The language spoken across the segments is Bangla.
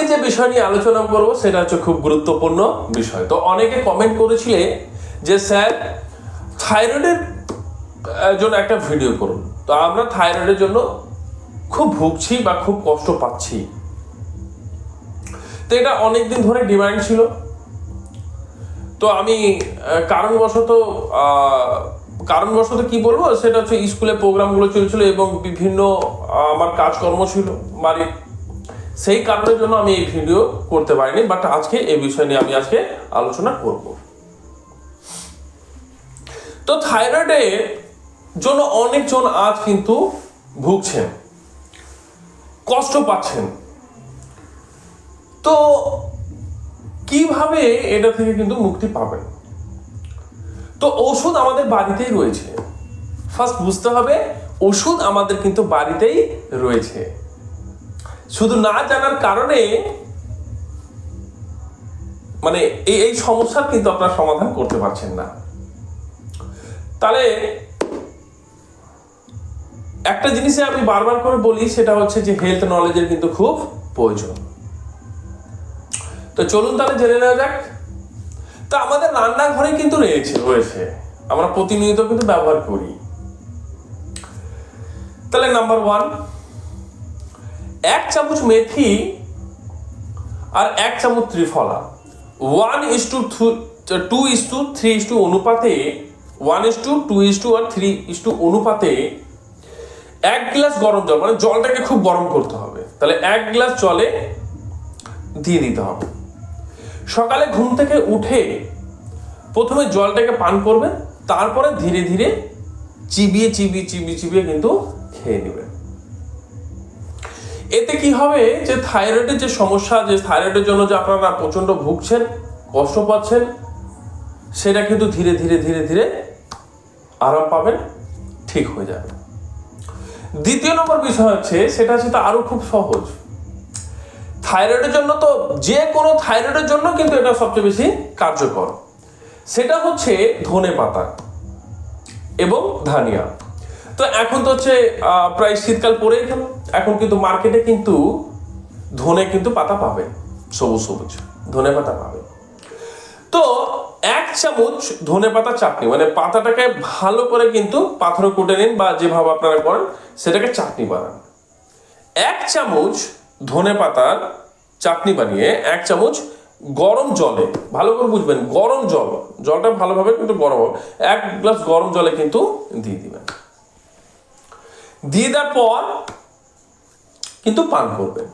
আজকে যে বিষয় নিয়ে আলোচনা করব, সেটা হচ্ছে খুব গুরুত্বপূর্ণ বিষয়। তো অনেকে কমেন্ট করেছিলে যে, স্যার, থাইরয়েডের জন্য একটা ভিডিও করুন। তো আমরা থাইরয়েডের জন্য খুব ভুগছি বা খুব কষ্ট পাচ্ছি। তো এটা অনেকদিন ধরে ডিমান্ড ছিল। তো আমি কারণবশত কারণবশত কি বলব? সেটা হচ্ছে স্কুলে প্রোগ্রামগুলো চলছিল এবং বিভিন্ন আমার কাজকর্ম ছিল। বাড়ির সেই কারণের জন্য আমি এই ভিডিও করতে পারিনি বাট আজকে এই বিষয় নিয়ে আমি আজকে আলোচনা করব। তো থাইরয়েডের জন্য অনেকজন আজ কিন্তু ভুগছেন, কষ্ট পাচ্ছেন। তো কীভাবে এটা থেকে কিন্তু মুক্তি পাবেন? তো ওষুধ আমাদের বাড়িতেই রয়েছে। ফার্স্ট বুঝতে হবে, ওষুধ আমাদের কিন্তু বাড়িতেই রয়েছে। শুধু না জানার কারণে মানে এই এই সমস্যার কিন্তু আপনার সমাধান করতে পারছেন না। তাহলে একটা জিনিসে আমি বারবার করে বলি, সেটা হচ্ছে যে হেলথ নলেজের কিন্তু খুব প্রয়োজন। তো চলুন তাহলে জেনে নেওয়া যাক। তো আমাদের রান্নাঘরে কিন্তু রয়েছে রয়েছে। আমরা প্রতিনিয়ত কিন্তু ব্যবহার করি। তাহলে নাম্বার ওয়ান এক চামচ মেথি আর এক চামচ ত্রিফলা। One is to two is to three is two অনুপাতে one is to two is two R three is two অনুপাতে এক গ্লাস গরম জল মানে জলটাকে খুব গরম করতে হবে। তাহলে এক গ্লাস জলে দিয়ে দিতে হবে। সকালে ঘুম থেকে উঠে প্রথমে জলটাকে পান করবেন, তারপরে ধীরে ধীরে চিবিয়ে চিবিয়ে চিবিয়ে চিবিয়ে কিন্তু খেয়ে নেবেন। এতে কি হবে? যে থাইরয়েডের যে সমস্যা, যে থাইরয়েডের জন্য যে আপনারা প্রচণ্ড ভুগছেন, কষ্ট পাচ্ছেন, সেটা কিন্তু ধীরে ধীরে ধীরে ধীরে আরাম পাবেন, ঠিক হয়ে যাবে। দ্বিতীয় নম্বর বিষয় হচ্ছে, সেটা হচ্ছে তো আরও খুব সহজ। থাইরয়েডের জন্য তো যে কোনো থাইরয়েডের জন্য কিন্তু এটা সবচেয়ে বেশি কার্যকর। সেটা হচ্ছে ধনে পাতা এবং ধানিয়া। তো এখন তো হচ্ছে প্রায় শীতকাল পড়েই গেল। এখন কিন্তু মার্কেটে কিন্তু ধনে কিন্তু পাতা পাবে, সবুজ সবুজ, ধনে পাতা পাবে। তো এক চামচ ধনে পাতা চাটনি মানে পাতাটাকে ভালো করে কিন্তু পাথরে কুটে নিন বা যেভাবে আপনারা করেন, সেটাকে চাটনি বানান। এক চামচ ধনে পাতার চাটনি বানিয়ে এক চামচ গরম জলে, ভালো করে বুঝবেন, গরম জল, জলটা ভালোভাবে কিন্তু গরম হবে, এক গ্লাস গরম জলে কিন্তু দিয়ে দিবেন। দিয়ে দেওয়ার পর কিন্তু পান করবেন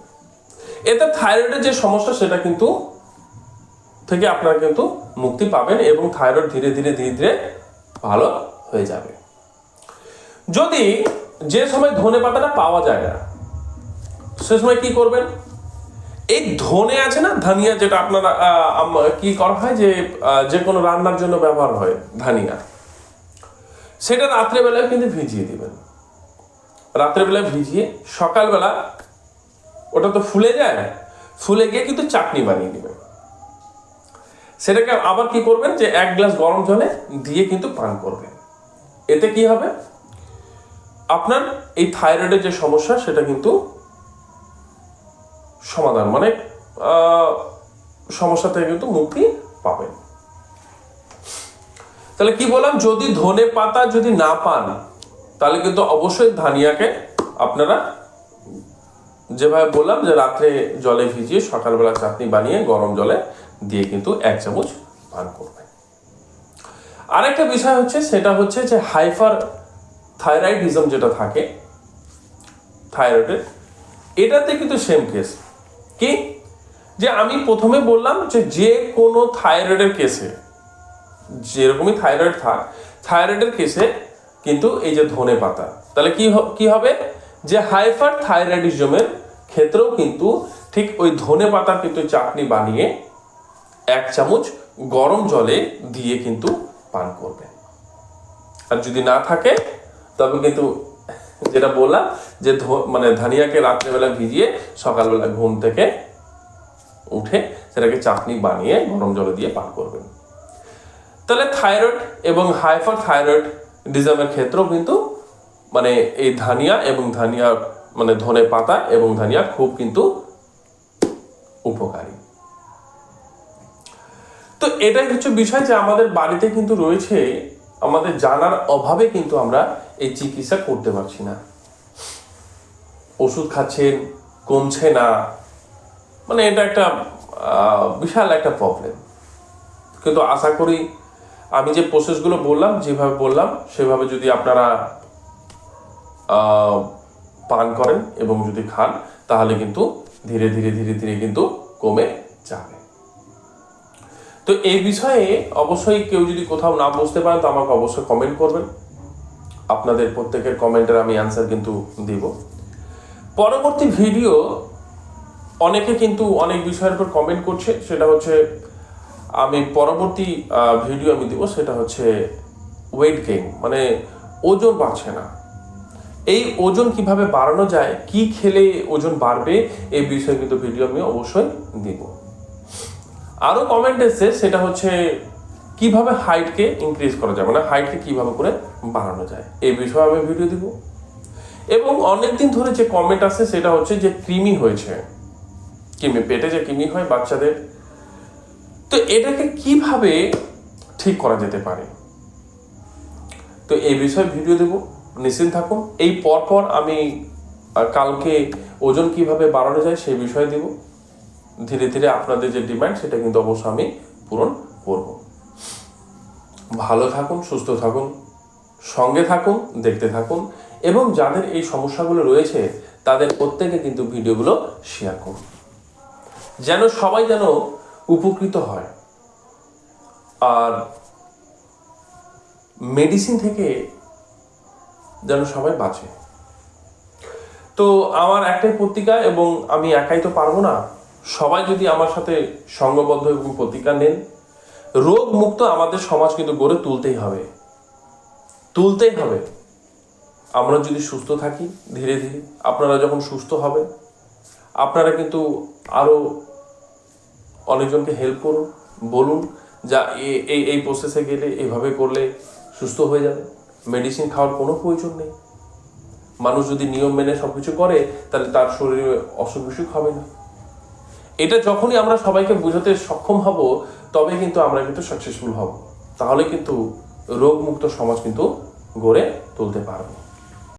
এতে থাইরয়েডের যে সমস্যা, সেটা কিন্তু থেকে আপনারা কিন্তু মুক্তি পাবেন এবং থাইরয়েড ধীরে ধীরে ধীরে ধীরে ভালো হয়ে যাবে। যদি যে সময় ধনে পাতাটা পাওয়া যায় না, সে সময় কি করবেন? এই ধনে আছে না, ধানিয়া যেটা আপনারা কি করা হয় যে যে কোনো রান্নার জন্য ব্যবহার হয় ধানিয়া। সেটা রাত্রেবেলায় কিন্তু ভিজিয়ে দিবেন। রাত্রেবেলায় ভিজিয়ে সকালবেলা ওটা তো ফুলে যায়, ফুলে গিয়ে কিন্তু চাটনি বানিয়ে নেবেন সেটাকে আবার কি করবেন যে এক গ্লাস গরম জলে দিয়ে কিন্তু পান করবেন। এতে কি হবে? আপনার এই থাইরয়েডের যে সমস্যা, সেটা কিন্তু সমাধান মানে সমস্যা থেকে কিন্তু মুক্তি পাবেন। তাহলে কি বললাম? যদি ধনে পাতা যদি না পান তাহলে কিন্তু অবশ্যই ধানিয়াকে আপনারা যেভাবে বললাম যে রাত্রে জলে ভিজিয়ে সকালবেলা চাটনি বানিয়ে গরম জলে দিয়ে কিন্তু এক চামচ পান করবে আরেকটা বিষয় হচ্ছে, সেটা হচ্ছে যে হাইফার থাইরয়েডিজম যেটা থাকে, থাইরয়েডের, এটাতে কিন্তু সেম কেস। কি? যে আমি প্রথমে বললাম যে যে কোনো থাইরয়েডের কেসে, যেরকমই থাইরয়েড থাক, থাইরয়েডের কেসে কিন্তু এই যে ধনে পাতা, তাহলে কি কি হবে? যে হাইপার থাইরয়েডিজমের ক্ষেত্রেও কিন্তু ঠিক ওই ধনে পাতা কিন্তু চাটনি বানিয়ে এক চামচ গরম জলে দিয়ে কিন্তু পান করবেন আর যদি না থাকে, তবে কিন্তু যেটা বললাম, যে মানে ধানিয়াকে রাত্রেবেলা ভিজিয়ে সকালবেলা ঘুম থেকে উঠে সেটাকে চাটনি বানিয়ে গরম জলে দিয়ে পান করবেন। তাহলে থাইরয়েড এবং হাইপার থাইরয়েড ডিজামের ক্ষেত্রেও কিন্তু মানে এই ধানিয়া এবং ধানিয়া মানে ধনে পাতা এবং ধানিয়া খুব কিন্তু উপকারী। তো এটাই হচ্ছে বিষয় যে আমাদের বাড়িতে কিন্তু রয়েছে, আমাদের জানার অভাবে কিন্তু আমরা এই চিকিৎসা করতে পারছি না। ওষুধ খাচ্ছেন, কমছে না। মানে এটা একটা বিশাল একটা প্রবলেম কিন্তু আশা করি আমি যে প্রসেসগুলো বললাম, যেভাবে বললাম, সেভাবে যদি আপনারা পান করেন এবং যদি খান, তাহলে কিন্তু ধীরে ধীরে ধীরে ধীরে কিন্তু কমে যাবে। তো এই বিষয়ে অবশ্যই কেউ যদি কোথাও না বুঝতে পারেন তো আমাকে অবশ্যই কমেন্ট করবেন। আপনাদের প্রত্যেকের কমেন্টের আমি অ্যান্সার কিন্তু দিব। পরবর্তী ভিডিও অনেকে কিন্তু অনেক বিষয়ের উপর কমেন্ট করছে, সেটা হচ্ছে আমি পরবর্তী ভিডিও আমি দেবো, সেটা হচ্ছে ওয়েট গেইন মানে ওজন বাড়ছে না। এই ওজন কীভাবে বাড়ানো যায়, কি খেলে ওজন বাড়বে, এই বিষয়ে কিন্তু ভিডিও আমি অবশ্যই দিব। আরও কমেন্ট এসছে, সেটা হচ্ছে কীভাবে হাইটকে ইনক্রিজ করা যায় মানে হাইটকে কীভাবে করে বাড়ানো যায়, এই বিষয়ে আমি ভিডিও দিব। এবং অনেকদিন ধরে যে কমেন্ট আছে সেটা হচ্ছে যে কৃমি হয়েছে। কৃমি, পেটে যে কৃমি হয় বাচ্চাদের তো এটাকে কীভাবে ঠিক করা যেতে পারে? তো এই বিষয়ে ভিডিও দেব, নিশ্চিন্ত থাকুন এই পরপর আমি কালকে ওজন কীভাবে বাড়ানো যায় সেই বিষয়ে দেব। ধীরে ধীরে আপনাদের যে ডিমান্ড, সেটা কিন্তু অবশ্যই আমি পূরণ করব। ভালো থাকুন, সুস্থ থাকুন, সঙ্গে থাকুন, দেখতে থাকুন, এবং যাদের এই সমস্যাগুলো রয়েছে, তাদের প্রত্যেকে কিন্তু ভিডিওগুলো শেয়ার করুন। যেন সবাই যেন উপকৃত হয়। আর মেডিসিন থেকে যেন সবাই বাঁচে। তো আমার একটাই পত্রিকা এবং আমি একাই তো পারব না, সবাই যদি আমার সাথে সঙ্গবদ্ধ এবং প্রতিজ্ঞা নেন, রোগ মুক্ত আমাদের সমাজ কিন্তু গড়ে তুলতেই হবে। তুলতেই হবে। আমরা যদি সুস্থ থাকি ধীরে ধীরে, আপনারা যখন সুস্থ হবেন, আপনারা কিন্তু আরও অনেকজনকে হেল্প করুন, বলুন যা এই এই প্রসেসে গেলে এভাবে করলে সুস্থ হয়ে যাবে। মেডিসিন খাওয়ার কোনো প্রয়োজন নেই। মানুষ যদি নিয়ম মেনে সব কিছু করে, তাহলে তার শরীরে অসুখ বিসুখ হবে না। এটা যখনই আমরা সবাইকে বোঝাতে সক্ষম হব, তবে কিন্তু আমরা কিন্তু সাকসেসফুল হব। তাহলে কিন্তু রোগমুক্ত সমাজ কিন্তু গড়ে তুলতে পারব।